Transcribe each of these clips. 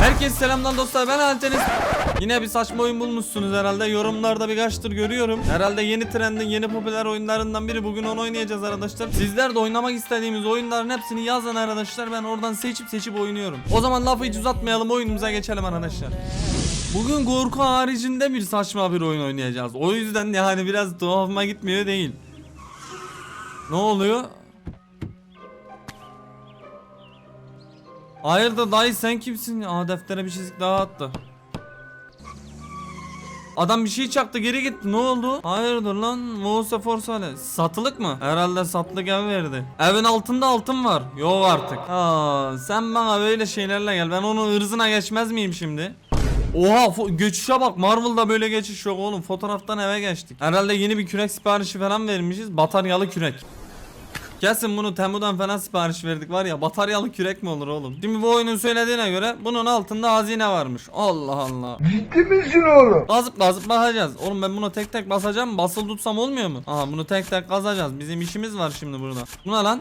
Herkes selamlar dostlar ben Alteniz. Yine bir saçma oyun bulmuşsunuz herhalde. Yorumlarda birkaçtır görüyorum. Herhalde yeni trendin yeni popüler oyunlarından biri. Bugün onu oynayacağız arkadaşlar. Sizler de oynamak istediğimiz oyunların hepsini yazın arkadaşlar. Ben oradan seçip seçip oynuyorum. O zaman lafı hiç uzatmayalım oyunumuza geçelim arkadaşlar. Bugün korku haricinde bir saçma bir oyun oynayacağız. O yüzden yani biraz tuhafıma gitmiyor değil. Ne oluyor? Hayırdır dayı sen kimsin? Aa deftere bir çizik daha attı. Adam bir şey çaktı geri gitti. Ne oldu? Hayırdır lan? Musa Forsale Satılık mı? Herhalde satılık ev verdi. Evin altında altın var. Yok artık. Aa, Sen bana böyle şeylerle gel. Ben onun ırzına geçmez miyim şimdi? Oha geçişe bak. Marvel'da böyle geçiş yok oğlum. Fotoğraftan eve geçtik. Herhalde yeni bir kürek siparişi falan vermişiz. Bataryalı kürek Kesin bunu Temu'dan falan sipariş verdik var ya bataryalı kürek mi olur oğlum? Şimdi bu oyunun söylediğine göre bunun altında hazine varmış. Allah Allah. Ciddi misin oğlum? Kazıp kazıp bakacağız. Oğlum ben bunu tek tek basacağım basılı tutsam olmuyor mu? Aha bunu tek tek kazacağız. Bizim işimiz var şimdi burada. Bu ne lan?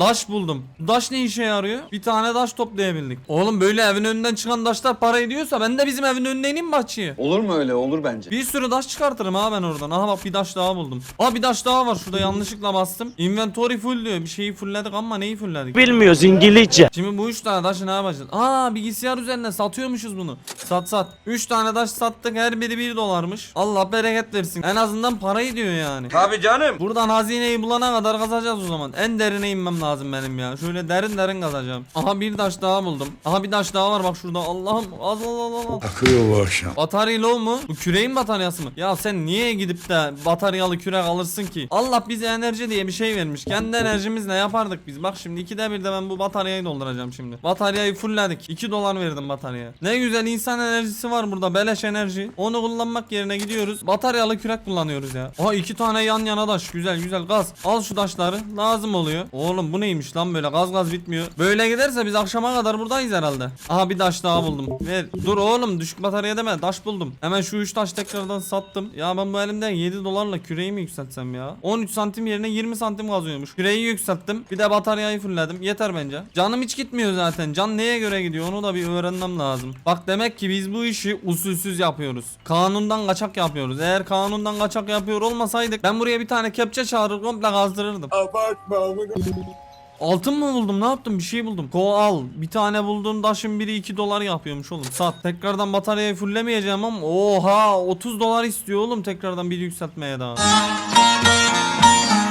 Daş buldum. Daş ne işe yarıyor? Bir tane daş toplayabildik. Oğlum böyle evin önünden çıkan daşlar para ediyorsa ben de bizim evin önüne ineyim bahçeye. Olur mu öyle? Olur bence. Bir sürü daş çıkartırım ha ben oradan. Aha bak bir daş daha buldum. Aa bir daş daha var şurada yanlışlıkla bastım. Inventory full diyor. Bir şeyi fullledik ama neyi fullledik? Bilmiyoruz İngilizce. Şimdi bu üç tane taşı ne yapacağız? Aa bilgisayar üzerinde satıyormuşuz bunu. Sat sat. Üç tane taş sattık her biri bir dolarmış. Allah bereket versin. En azından parayı diyor yani. Tabi canım. Buradan hazineyi bulana kadar kazacağız o zaman. En derine inmem lazım benim ya. Şöyle derin derin kazacağım. Aha bir taş daha buldum. Aha bir taş daha var bak şurada. Allah'ım az al al. al. Akıyor bu akşam. Batarya low mu? Bu küreğin bataryası mı? Ya sen niye gidip de bataryalı kürek alırsın ki? Allah bize enerji diye bir şey vermiş. Kendi enerjimizle yapardık biz. Bak şimdi ikide bir de ben bu bataryayı dolduracağım şimdi. Bataryayı fullledik. 2 dolar verdim bataryaya. Ne güzel insan enerjisi var burada. Beleş enerji. Onu kullanmak yerine gidiyoruz. Bataryalı kürek kullanıyoruz ya. Aha iki tane yan yana taş. Güzel güzel gaz. Al şu taşları. Lazım oluyor. Oğlum bu neymiş lan böyle? Gaz gaz bitmiyor. Böyle giderse biz akşama kadar buradayız herhalde. Aha bir taş daha buldum. Ver. Dur oğlum düşük batarya deme. Taş buldum. Hemen şu 3 taş tekrardan sattım. Ya ben bu elimden 7 dolarla küreği mi yükseltsem ya? 13 santim yerine 20 santim kazıyormuş. Küreği yükselttim. Bir de bataryayı fullledim. Yeter bence. Canım hiç gitmiyor zaten. Can neye göre gidiyor onu da bir öğrenmem lazım. Bak demek ki biz bu işi usulsüz yapıyoruz. Kanundan kaçak yapıyoruz. Eğer kanundan kaçak yapıyor olmasaydık ben buraya bir tane kepçe çağırır komple kazdırırdım. Altın mı buldum ne yaptım bir şey buldum. Ko al bir tane bulduğum taşın biri 2 dolar yapıyormuş oğlum. Sat tekrardan bataryayı fullemeyeceğim ama oha 30 dolar istiyor oğlum tekrardan bir yükseltmeye daha.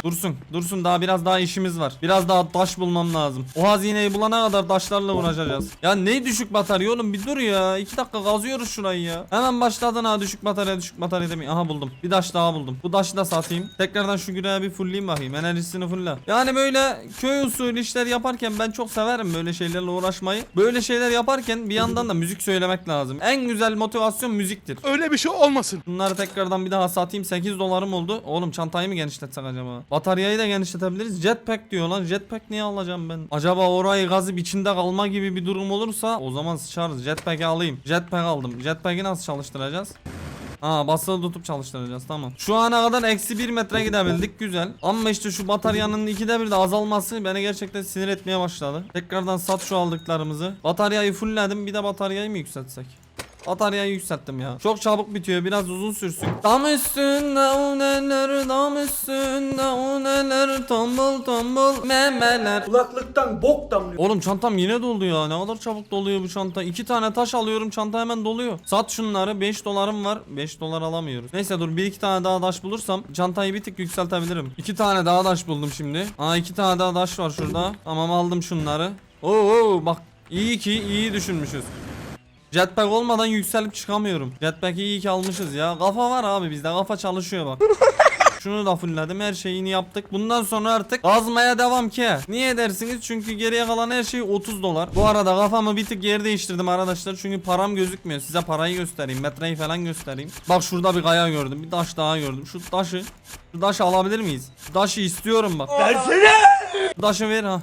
Dursun dursun daha biraz daha işimiz var. Biraz daha taş bulmam lazım. O hazineyi bulana kadar taşlarla uğraşacağız. Ya ne düşük batarya oğlum bir dur ya. 2 dakika kazıyoruz şurayı ya. Hemen başladın ha düşük batarya düşük batarya demeyin. Aha buldum. Bir taş daha buldum. Bu taşı da satayım. Tekrardan şu güne bir fullleyeyim bakayım. Enerjisini fulle. Yani böyle köy usulü işler yaparken ben çok severim böyle şeylerle uğraşmayı. Böyle şeyler yaparken bir yandan da müzik söylemek lazım. En güzel motivasyon müziktir. Öyle bir şey olmasın. Bunları tekrardan bir daha satayım 8 dolarım oldu. Oğlum çantayı mı genişletsek acaba? Bataryayı da genişletebiliriz. Jetpack diyor lan. Jetpack niye alacağım ben? Acaba orayı gazıp içinde kalma gibi bir durum olursa o zaman sıçarız. Jetpack'i alayım. Jetpack aldım. Jetpack'i nasıl çalıştıracağız? Ha basılı tutup çalıştıracağız tamam. Şu ana kadar eksi 1 metre gidebildik güzel. Ama işte şu bataryanın ikide bir de azalması beni gerçekten sinir etmeye başladı. Tekrardan sat şu aldıklarımızı. Bataryayı fullledim bir de bataryayı mı yükseltsek? Bataryayı yükselttim ya. Çok çabuk bitiyor. Biraz uzun sürsün. Dam üstünde o neler, dam üstünde o neler, tombul tombul memeler. Kulaklıktan bok damlıyor. Oğlum çantam yine doldu ya. Ne kadar çabuk doluyor bu çanta. İki tane taş alıyorum çanta hemen doluyor. Sat şunları 5 dolarım var. 5 dolar alamıyoruz. Neyse dur bir iki tane daha taş bulursam çantayı bir tık yükseltebilirim. İki tane daha taş buldum şimdi. Aa iki tane daha taş var şurada. Tamam aldım şunları. Oo bak iyi ki iyi düşünmüşüz. Jetpack olmadan yükselip çıkamıyorum. Jetpack'i iyi ki almışız ya. Kafa var abi bizde kafa çalışıyor bak. Şunu da fullledim her şeyini yaptık. Bundan sonra artık kazmaya devam ki. Niye dersiniz? Çünkü geriye kalan her şey 30 dolar. Bu arada kafamı bir tık yer değiştirdim arkadaşlar. Çünkü param gözükmüyor. Size parayı göstereyim. Metreyi falan göstereyim. Bak şurada bir kaya gördüm. Bir taş daha gördüm. Şu taşı. Şu taşı alabilir miyiz? Şu taşı istiyorum bak. Versene. Taşı ver ha.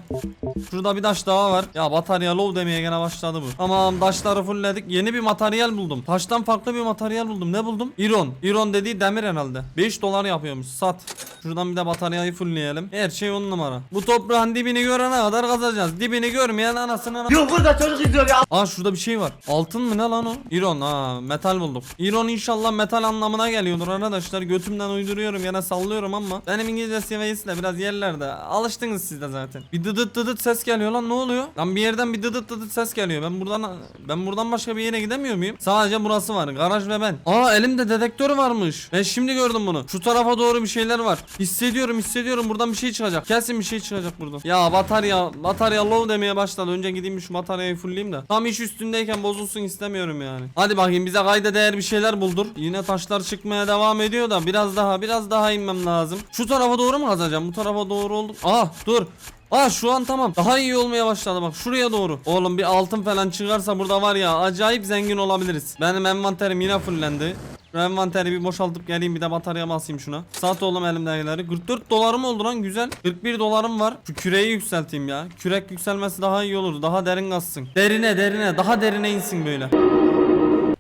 Şurada bir taş daha var. Ya batarya low demeye gene başladı bu. Tamam taşları fullledik. Yeni bir materyal buldum. Taştan farklı bir materyal buldum. Ne buldum? İron. İron dediği demir herhalde. 5 dolar yapıyormuş. Sat. Şuradan bir de bataryayı fullleyelim. Her şey on numara. Bu toprağın dibini görene kadar kazacağız. Dibini görmeyen anasını Yok burada çocuk izliyor ya. Aa şurada bir şey var. Altın mı ne lan o? İron ha metal bulduk. İron inşallah metal anlamına geliyordur arkadaşlar. Götümden uyduruyorum yine sallıyorum ama benim İngilizce seviyesi de biraz yerlerde. Alıştınız siz de zaten. Bir dıdıt dıdıt ses geliyor lan ne oluyor? Lan bir yerden bir dıdıt dıdıt ses geliyor. Ben buradan ben buradan başka bir yere gidemiyor muyum? Sadece burası var. Garaj ve ben. Aa elimde dedektör varmış. Ben şimdi gördüm bunu. Şu tarafa doğru bir şeyler var. Hissediyorum hissediyorum buradan bir şey çıkacak. Kesin bir şey çıkacak buradan. Ya batarya batarya low demeye başladı. Önce gideyim şu bataryayı fullleyeyim de. Tam iş üstündeyken bozulsun istemiyorum yani. Hadi bakayım bize kayda değer bir şeyler buldur. Yine taşlar çıkmaya devam ediyor da biraz daha biraz daha inmem lazım. Şu tarafa doğru mu kazacağım? Bu tarafa doğru olduk. Ah dur. Aa şu an tamam. Daha iyi olmaya başladı bak şuraya doğru. Oğlum bir altın falan çıkarsa burada var ya acayip zengin olabiliriz. Benim envanterim yine fullendi. Şu envanteri bir boşaltıp geleyim bir de batarya basayım şuna. Sat oğlum elimdekileri. 44 dolarım oldu lan güzel. 41 dolarım var. Şu küreği yükselteyim ya. Kürek yükselmesi daha iyi olur. Daha derin kazsın. Derine derine daha derine insin böyle.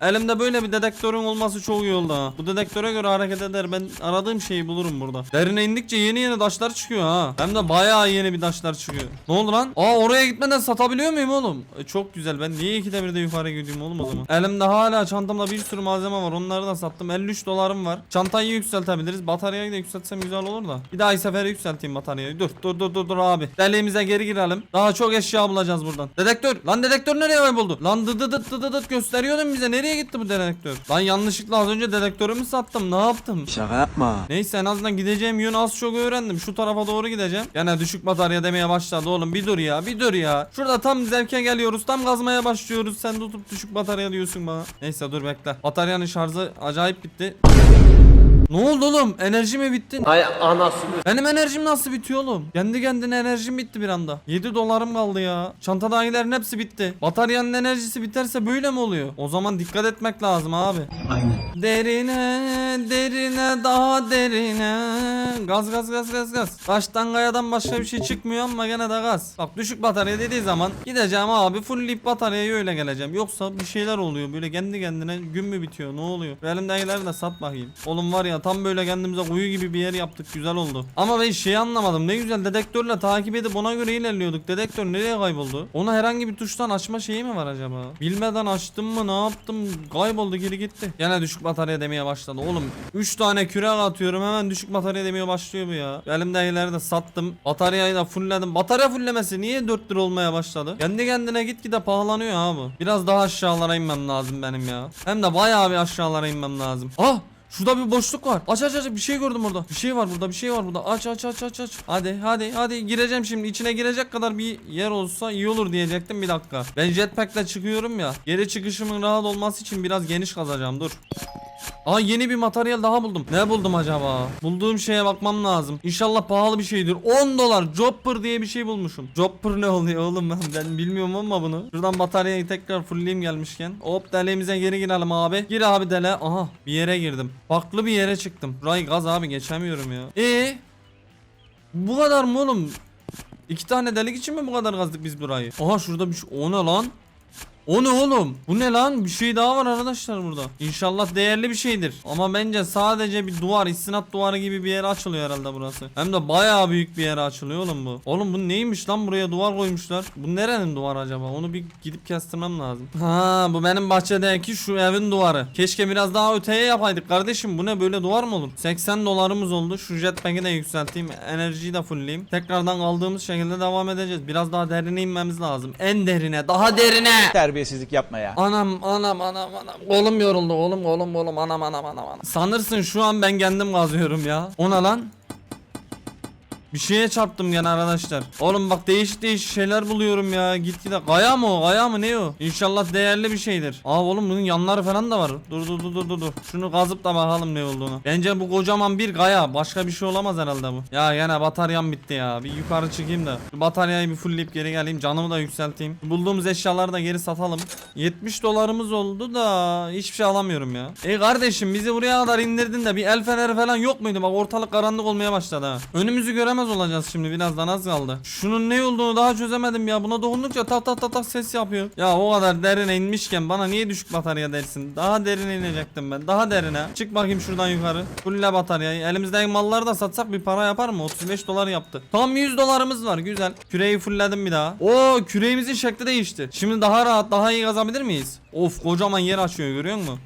Elimde böyle bir dedektörün olması çok iyi oldu. Bu dedektöre göre hareket eder. Ben aradığım şeyi bulurum burada. Derine indikçe yeni yeni taşlar çıkıyor ha. Hem de bayağı yeni bir taşlar çıkıyor. Ne oldu lan? Aa oraya gitmeden satabiliyor muyum oğlum? E, çok güzel. Ben niye ikide bir de yukarı gidiyorum oğlum o zaman? Elimde hala çantamda bir sürü malzeme var. Onları da sattım. 53 dolarım var. Çantayı yükseltebiliriz. Bataryayı da yükseltsem güzel olur da. Bir daha sefer yükselteyim bataryayı. Dur dur dur dur dur abi. Deliğimize geri girelim. Daha çok eşya bulacağız buradan. Dedektör. Lan dedektör nereye kayboldu? Lan dı dı dı dı dı dı gösteriyordun bize. Nereye gitti bu dedektör? Lan yanlışlıkla az önce dedektörümü sattım. Ne yaptım? Şaka yapma. Neyse en azından gideceğim yönü az çok öğrendim. Şu tarafa doğru gideceğim. Gene düşük batarya demeye başladı oğlum. Bir dur ya bir dur ya. Şurada tam zevke geliyoruz. Tam gazmaya başlıyoruz. Sen tutup düşük batarya diyorsun bana. Neyse dur bekle. Bataryanın şarjı acayip bitti. Ne oldu oğlum? Enerji mi bitti? Hay anasını. Benim enerjim nasıl bitiyor oğlum? Kendi kendine enerjim bitti bir anda. 7 dolarım kaldı ya. Çantadakilerin hepsi bitti. Bataryanın enerjisi biterse böyle mi oluyor? O zaman dikkat etmek lazım abi. Aynen. Derine, derine, daha derine. Gaz gaz gaz gaz gaz. Taştan kayadan başka bir şey çıkmıyor ama gene de gaz. Bak düşük batarya dediği zaman gideceğim abi fullleyip bataryayı öyle geleceğim. Yoksa bir şeyler oluyor böyle kendi kendine gün mü bitiyor ne oluyor? Elimdekileri de sat bakayım. Oğlum var ya tam böyle kendimize kuyu gibi bir yer yaptık güzel oldu. Ama ben şeyi anlamadım ne güzel dedektörle takip edip ona göre ilerliyorduk. Dedektör nereye kayboldu? Ona herhangi bir tuştan açma şeyi mi var acaba? Bilmeden açtım mı ne yaptım? Kayboldu geri gitti. Gene düşük batarya demeye başladı. Oğlum 3 tane kürek atıyorum hemen düşük batarya demeye başlıyor bu ya. Elimdekileri de sattım. Bataryayı da fullledim. Batarya fullemesi niye 4 lira olmaya başladı? Kendi kendine gitgide pahalanıyor abi. Biraz daha aşağılara inmem lazım benim ya. Hem de bayağı bir aşağılara inmem lazım. Ah! Şurada bir boşluk var. Aç aç aç bir şey gördüm orada. Bir şey var burada bir şey var burada. Aç aç aç aç aç. Hadi hadi hadi gireceğim şimdi. içine girecek kadar bir yer olsa iyi olur diyecektim bir dakika. Ben jetpack'le çıkıyorum ya. Geri çıkışımın rahat olması için biraz geniş kazacağım dur. Aa yeni bir materyal daha buldum. Ne buldum acaba? Bulduğum şeye bakmam lazım. İnşallah pahalı bir şeydir. 10 dolar Jopper diye bir şey bulmuşum. Jopper ne oluyor oğlum ben, ben bilmiyorum ama bunu. Şuradan bataryayı tekrar fullleyeyim gelmişken. Hop deliğimize geri girelim abi. Gir abi dele. Aha bir yere girdim. Farklı bir yere çıktım. Ray gaz abi geçemiyorum ya. E Bu kadar mı oğlum? İki tane delik için mi bu kadar kazdık biz burayı? Aha şurada bir şey. O ne lan? O ne oğlum? Bu ne lan? Bir şey daha var arkadaşlar burada. İnşallah değerli bir şeydir. Ama bence sadece bir duvar, istinat duvarı gibi bir yere açılıyor herhalde burası. Hem de bayağı büyük bir yere açılıyor oğlum bu. Oğlum bu neymiş lan buraya duvar koymuşlar. Bu nerenin duvarı acaba? Onu bir gidip kestirmem lazım. Ha bu benim bahçedeki şu evin duvarı. Keşke biraz daha öteye yapaydık kardeşim. Bu ne böyle duvar mı olur? 80 dolarımız oldu. Şu jetpack'i de yükselteyim. Enerjiyi de fullleyeyim. Tekrardan kaldığımız şekilde devam edeceğiz. Biraz daha derine inmemiz lazım. En derine, daha derine. Terbiyesizlik yapma ya. Anam anam anam anam. Kolum yoruldu oğlum oğlum oğlum anam anam anam anam. Sanırsın şu an ben kendim kazıyorum ya. O ne lan? Bir şeye çarptım gene arkadaşlar. Oğlum bak değişik değişik şeyler buluyorum ya. Git gide. Kaya mı o? Kaya mı ne o? İnşallah değerli bir şeydir. Aa oğlum bunun yanları falan da var. Dur dur dur dur dur. Şunu kazıp da bakalım ne olduğunu. Bence bu kocaman bir kaya. Başka bir şey olamaz herhalde bu. Ya gene bataryam bitti ya. Bir yukarı çıkayım da. Şu bataryayı bir fullleyip geri geleyim. Canımı da yükselteyim. Bulduğumuz eşyaları da geri satalım. 70 dolarımız oldu da hiçbir şey alamıyorum ya. Ey kardeşim bizi buraya kadar indirdin de bir el feneri falan yok muydu? Bak ortalık karanlık olmaya başladı ha. Önümüzü göremez göremez olacağız şimdi birazdan az kaldı. Şunun ne olduğunu daha çözemedim ya. Buna dokundukça tak tak tak tak ses yapıyor. Ya o kadar derine inmişken bana niye düşük batarya dersin? Daha derine inecektim ben. Daha derine. Çık bakayım şuradan yukarı. Fulle bataryayı. Elimizdeki malları da satsak bir para yapar mı? 35 dolar yaptı. Tam 100 dolarımız var. Güzel. Küreği fullledim bir daha. Oo küreğimizin şekli değişti. Şimdi daha rahat daha iyi kazabilir miyiz? Of kocaman yer açıyor görüyor musun?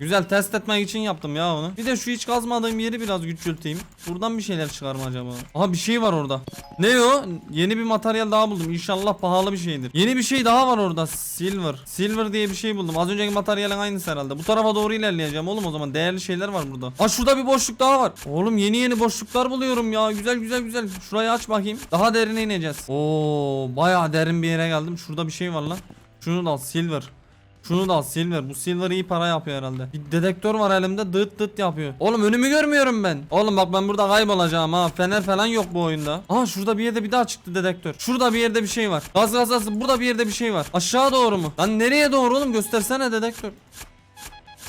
Güzel test etmek için yaptım ya onu. Bir de şu hiç kazmadığım yeri biraz küçülteyim. Buradan bir şeyler çıkar mı acaba? Aha bir şey var orada. Ne o? Yeni bir materyal daha buldum. İnşallah pahalı bir şeydir. Yeni bir şey daha var orada. Silver. Silver diye bir şey buldum. Az önceki materyalin aynısı herhalde. Bu tarafa doğru ilerleyeceğim oğlum o zaman. Değerli şeyler var burada. Aa şurada bir boşluk daha var. Oğlum yeni yeni boşluklar buluyorum ya. Güzel güzel güzel. Şurayı aç bakayım. Daha derine ineceğiz. Oo bayağı derin bir yere geldim. Şurada bir şey var lan. Şunu da al silver. Şunu da al silver. Bu silver iyi para yapıyor herhalde. Bir dedektör var elimde dıt dıt yapıyor. Oğlum önümü görmüyorum ben. Oğlum bak ben burada kaybolacağım ha. Fener falan yok bu oyunda. Aha şurada bir yerde bir daha çıktı dedektör. Şurada bir yerde bir şey var. Gaz gaz gaz. Burada bir yerde bir şey var. Aşağı doğru mu? Lan nereye doğru oğlum? Göstersene dedektör.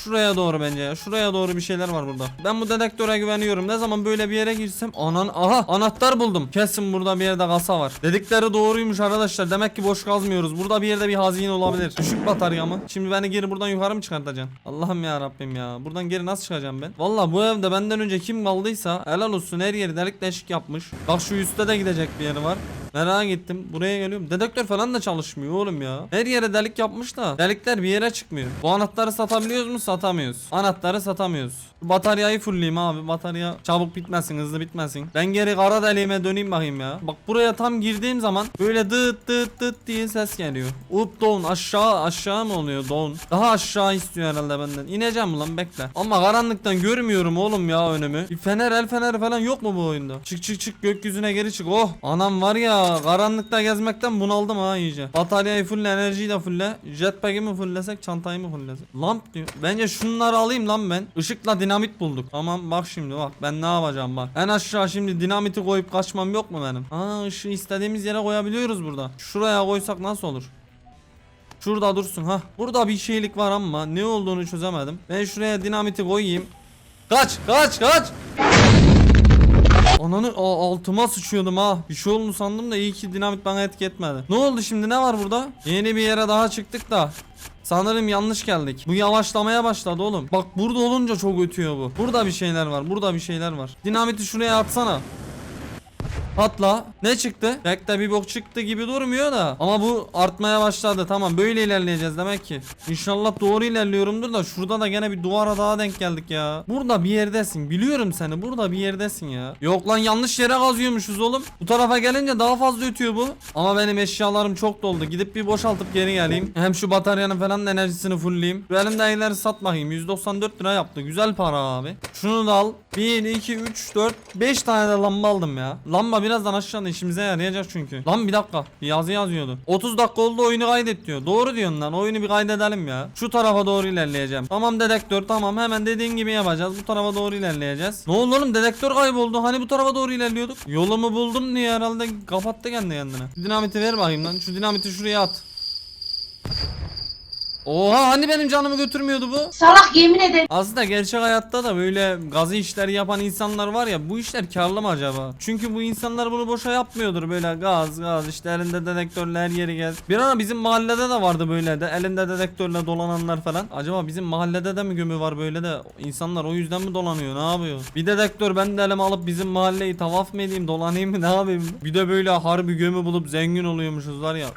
Şuraya doğru bence ya. Şuraya doğru bir şeyler var burada. Ben bu dedektöre güveniyorum. Ne zaman böyle bir yere girsem anan aha anahtar buldum. Kesin burada bir yerde kasa var. Dedikleri doğruymuş arkadaşlar. Demek ki boş kazmıyoruz. Burada bir yerde bir hazine olabilir. Düşük batarya mı? Şimdi beni geri buradan yukarı mı çıkartacaksın? Allah'ım ya Rabbim ya. Buradan geri nasıl çıkacağım ben? Valla bu evde benden önce kim kaldıysa helal olsun her yeri delik deşik yapmış. Bak şu üstte de gidecek bir yeri var. Merak ettim. Buraya geliyorum. Dedektör falan da çalışmıyor oğlum ya. Her yere delik yapmış da delikler bir yere çıkmıyor. Bu anahtarı satabiliyoruz mu? Satamıyoruz. Anahtarı satamıyoruz. Bataryayı fullleyeyim abi. Batarya çabuk bitmesin, hızlı bitmesin. Ben geri kara deliğime döneyim bakayım ya. Bak buraya tam girdiğim zaman böyle dıt dıt dıt diye ses geliyor. Up down aşağı aşağı mı oluyor down? Daha aşağı istiyor herhalde benden. İneceğim ulan bekle. Ama karanlıktan görmüyorum oğlum ya önümü. Bir fener el feneri falan yok mu bu oyunda? Çık çık çık gökyüzüne geri çık. Oh anam var ya karanlıkta gezmekten bunaldım ha iyice. Bataryayı fulle enerjiyi de fulle. Jetpack'i mi fullesek çantayı mı fullesek? Lamp diyor. Bence şunları alayım lan ben. Işıkla dinamit bulduk. Tamam bak şimdi bak ben ne yapacağım bak. En aşağı şimdi dinamiti koyup kaçmam yok mu benim? Aa ışığı istediğimiz yere koyabiliyoruz burada. Şuraya koysak nasıl olur? Şurada dursun ha. Burada bir şeylik var ama ne olduğunu çözemedim. Ben şuraya dinamiti koyayım. Kaç kaç kaç. Ananı a- altıma sıçıyordum ha. Bir şey oldu sandım da iyi ki dinamit bana etki etmedi. Ne oldu şimdi ne var burada? Yeni bir yere daha çıktık da. Sanırım yanlış geldik. Bu yavaşlamaya başladı oğlum. Bak burada olunca çok ötüyor bu. Burada bir şeyler var. Burada bir şeyler var. Dinamiti şuraya atsana. Patla. Ne çıktı? De bir bok çıktı gibi durmuyor da. Ama bu artmaya başladı. Tamam böyle ilerleyeceğiz demek ki. İnşallah doğru ilerliyorumdur da şurada da gene bir duvara daha denk geldik ya. Burada bir yerdesin. Biliyorum seni. Burada bir yerdesin ya. Yok lan yanlış yere kazıyormuşuz oğlum. Bu tarafa gelince daha fazla ötüyor bu. Ama benim eşyalarım çok doldu. Gidip bir boşaltıp geri geleyim. Hem şu bataryanın falan enerjisini fullleyeyim. Şu elimdekileri sat bakayım. 194 lira yaptı. Güzel para abi. Şunu da al. 1, 2, 3, 4, 5 tane de lamba aldım ya. Lamba birazdan aşağıda işimize yarayacak çünkü. Lan bir dakika. Yazı yazıyordu. 30 dakika oldu oyunu kaydet diyor. Doğru diyorsun lan. Oyunu bir kaydedelim ya. Şu tarafa doğru ilerleyeceğim. Tamam dedektör tamam. Hemen dediğin gibi yapacağız. Bu tarafa doğru ilerleyeceğiz. Ne oldu oğlum? Dedektör kayboldu. Hani bu tarafa doğru ilerliyorduk. Yolumu buldum diye herhalde kapattı kendi kendine. Dinamiti ver bakayım lan. Şu dinamiti şuraya at. Oha hani benim canımı götürmüyordu bu? Salak yemin ederim. Aslında gerçek hayatta da böyle gazı işleri yapan insanlar var ya bu işler karlı mı acaba? Çünkü bu insanlar bunu boşa yapmıyordur böyle gaz gaz işte elinde dedektörle her yeri gez. Bir ara bizim mahallede de vardı böyle de elinde dedektörle dolananlar falan. Acaba bizim mahallede de mi gömü var böyle de insanlar o yüzden mi dolanıyor ne yapıyor? Bir dedektör ben de elime alıp bizim mahalleyi tavaf mı edeyim dolanayım mı ne yapayım? Bir de böyle harbi gömü bulup zengin oluyormuşuz var ya.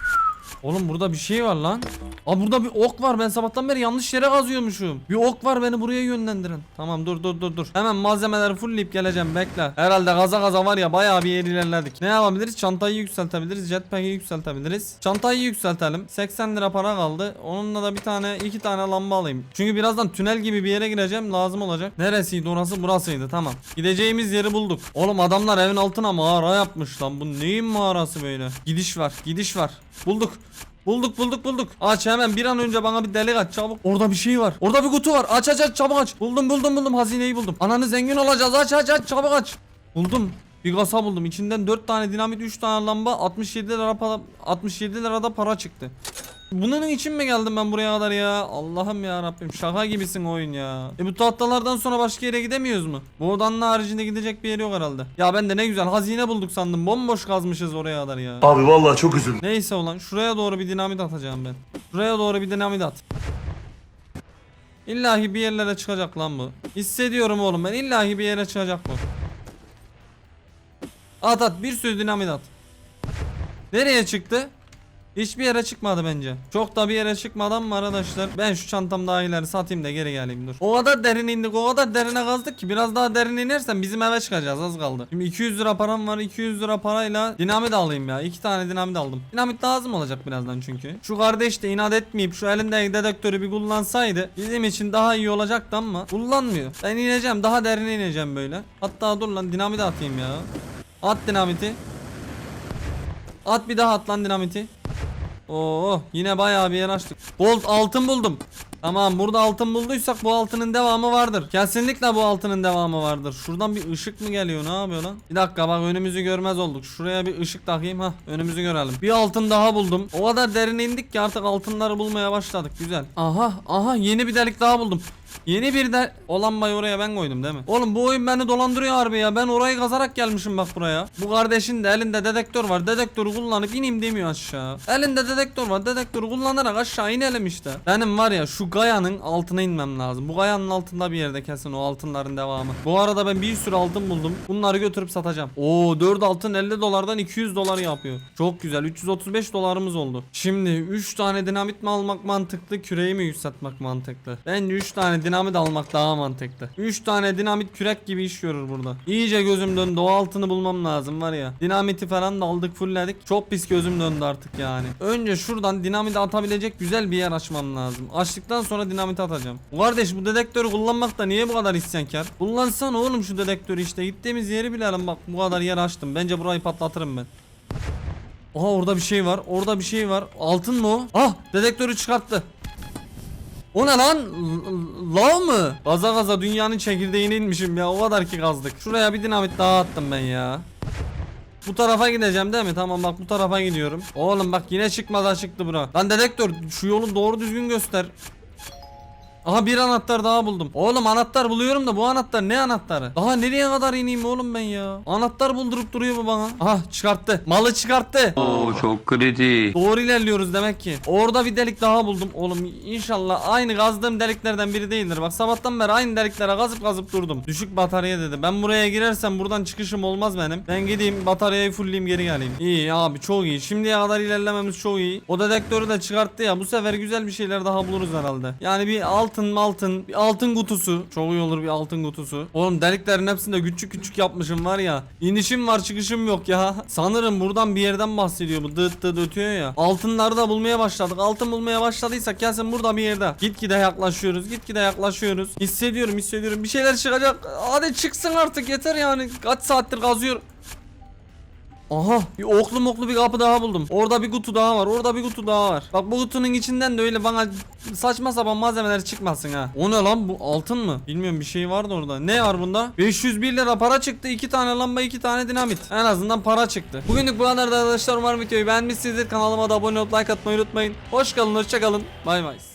Oğlum burada bir şey var lan. Aa burada bir ok var. Ben sabahtan beri yanlış yere kazıyormuşum. Bir ok var beni buraya yönlendirin. Tamam dur dur dur dur. Hemen malzemeleri fullleyip geleceğim bekle. Herhalde gaza gaza var ya bayağı bir yer ilerledik. Ne yapabiliriz? Çantayı yükseltebiliriz. Jetpack'i yükseltebiliriz. Çantayı yükseltelim. 80 lira para kaldı. Onunla da bir tane iki tane lamba alayım. Çünkü birazdan tünel gibi bir yere gireceğim. Lazım olacak. Neresiydi orası? Burasıydı. Tamam. Gideceğimiz yeri bulduk. Oğlum adamlar evin altına mağara yapmış lan. Bu neyin mağarası böyle? Gidiş var. Gidiş var. Bulduk. Bulduk bulduk bulduk. Aç hemen bir an önce bana bir delik aç çabuk. Orada bir şey var. Orada bir kutu var. Aç aç aç çabuk aç. Buldum buldum buldum hazineyi buldum. Ananı zengin olacağız. Aç aç aç çabuk aç. Buldum. Bir kasa buldum. İçinden 4 tane dinamit, 3 tane lamba, 67 lira para, 67 lirada para çıktı. Bunun için mi geldim ben buraya kadar ya? Allah'ım ya Rabbim şaka gibisin oyun ya. E bu tahtalardan sonra başka yere gidemiyoruz mu? Bu odanın haricinde gidecek bir yer yok herhalde. Ya ben de ne güzel hazine bulduk sandım. Bomboş kazmışız oraya kadar ya. Abi vallahi çok üzüldüm. Neyse ulan şuraya doğru bir dinamit atacağım ben. Şuraya doğru bir dinamit at. İllahi bir yerlere çıkacak lan bu. Hissediyorum oğlum ben illahi bir yere çıkacak bu. At at bir sürü dinamit at. Nereye çıktı? Hiçbir yere çıkmadı bence. Çok da bir yere çıkmadan mı arkadaşlar? Ben şu çantam daha ileri satayım da geri geleyim dur. O kadar derin indik o kadar derine kazdık ki biraz daha derin inersen bizim eve çıkacağız az kaldı. Şimdi 200 lira param var 200 lira parayla dinamit alayım ya. iki tane dinamit aldım. Dinamit lazım olacak birazdan çünkü. Şu kardeş de inat etmeyip şu elindeki dedektörü bir kullansaydı bizim için daha iyi olacaktı ama kullanmıyor. Ben ineceğim daha derine ineceğim böyle. Hatta dur lan dinamit atayım ya. At dinamiti. At bir daha at lan dinamiti. Oo yine bayağı bir yer açtık. Gold altın buldum. Tamam burada altın bulduysak bu altının devamı vardır. Kesinlikle bu altının devamı vardır. Şuradan bir ışık mı geliyor ne yapıyor lan? Bir dakika bak önümüzü görmez olduk. Şuraya bir ışık takayım ha önümüzü görelim. Bir altın daha buldum. O kadar derine indik ki artık altınları bulmaya başladık. Güzel. Aha aha yeni bir delik daha buldum. Yeni bir de o lambayı oraya ben koydum değil mi? Oğlum bu oyun beni dolandırıyor harbi ya. Ben orayı kazarak gelmişim bak buraya. Bu kardeşin de elinde dedektör var. Dedektörü kullanıp ineyim demiyor aşağı. Elinde dedektör var. Dedektörü kullanarak aşağı inelim işte. Benim var ya şu gayanın altına inmem lazım. Bu gayanın altında bir yerde kesin o altınların devamı. Bu arada ben bir sürü altın buldum. Bunları götürüp satacağım. Oo 4 altın 50 dolardan 200 dolar yapıyor. Çok güzel. 335 dolarımız oldu. Şimdi 3 tane dinamit mi almak mantıklı? Küreği mi yükseltmek mantıklı? Bence 3 tane dinamit almak daha mantıklı. 3 tane dinamit kürek gibi iş görür burada. İyice gözüm döndü. O altını bulmam lazım var ya. Dinamiti falan da aldık fullledik. Çok pis gözüm döndü artık yani. Önce şuradan dinamit atabilecek güzel bir yer açmam lazım. Açtıktan sonra dinamit atacağım. Kardeş bu dedektörü kullanmakta niye bu kadar isyankar? Kullansana oğlum şu dedektörü işte. Gittiğimiz yeri bilelim bak bu kadar yer açtım. Bence burayı patlatırım ben. Aha orada bir şey var. Orada bir şey var. Altın mı o? Ah dedektörü çıkarttı. O ne lan? Lav mı? Gaza gaza dünyanın çekirdeğine inmişim ya. O kadar ki kazdık. Şuraya bir dinamit daha attım ben ya. Bu tarafa gideceğim değil mi? Tamam bak bu tarafa gidiyorum. Oğlum bak yine çıkmadan çıktı bura. Lan dedektör şu yolu doğru düzgün göster. Aha bir anahtar daha buldum. Oğlum anahtar buluyorum da bu anahtar ne anahtarı? Daha nereye kadar ineyim oğlum ben ya? Anahtar buldurup duruyor bu bana. Aha çıkarttı. Malı çıkarttı. Oo çok kritik. Doğru ilerliyoruz demek ki. Orada bir delik daha buldum. Oğlum inşallah aynı kazdığım deliklerden biri değildir. Bak sabahtan beri aynı deliklere kazıp kazıp durdum. Düşük batarya dedi. Ben buraya girersem buradan çıkışım olmaz benim. Ben gideyim bataryayı fullleyeyim geri geleyim. İyi abi çok iyi. Şimdiye kadar ilerlememiz çok iyi. O dedektörü de çıkarttı ya. Bu sefer güzel bir şeyler daha buluruz herhalde. Yani bir altın altın bir altın kutusu. Çok iyi olur bir altın kutusu. Oğlum deliklerin hepsini de küçük küçük yapmışım var ya. İnişim var çıkışım yok ya. Sanırım buradan bir yerden bahsediyor bu. Dıt dıt ötüyor ya. Altınları da bulmaya başladık. Altın bulmaya başladıysak kesin burada bir yerde. Gitgide yaklaşıyoruz. Gitgide yaklaşıyoruz. Hissediyorum hissediyorum. Bir şeyler çıkacak. Hadi çıksın artık yeter yani. Kaç saattir kazıyorum. Aha bir oklu moklu bir kapı daha buldum. Orada bir kutu daha var. Orada bir kutu daha var. Bak bu kutunun içinden de öyle bana saçma sapan malzemeler çıkmasın ha. O ne lan bu altın mı? Bilmiyorum bir şey vardı orada. Ne var bunda? 501 lira para çıktı. 2 tane lamba 2 tane dinamit. En azından para çıktı. Bugünlük bu kadar da arkadaşlar. Umarım videoyu beğenmişsinizdir. Kanalıma da abone olup like atmayı unutmayın. Hoş kalın hoşça kalın. Bay bay.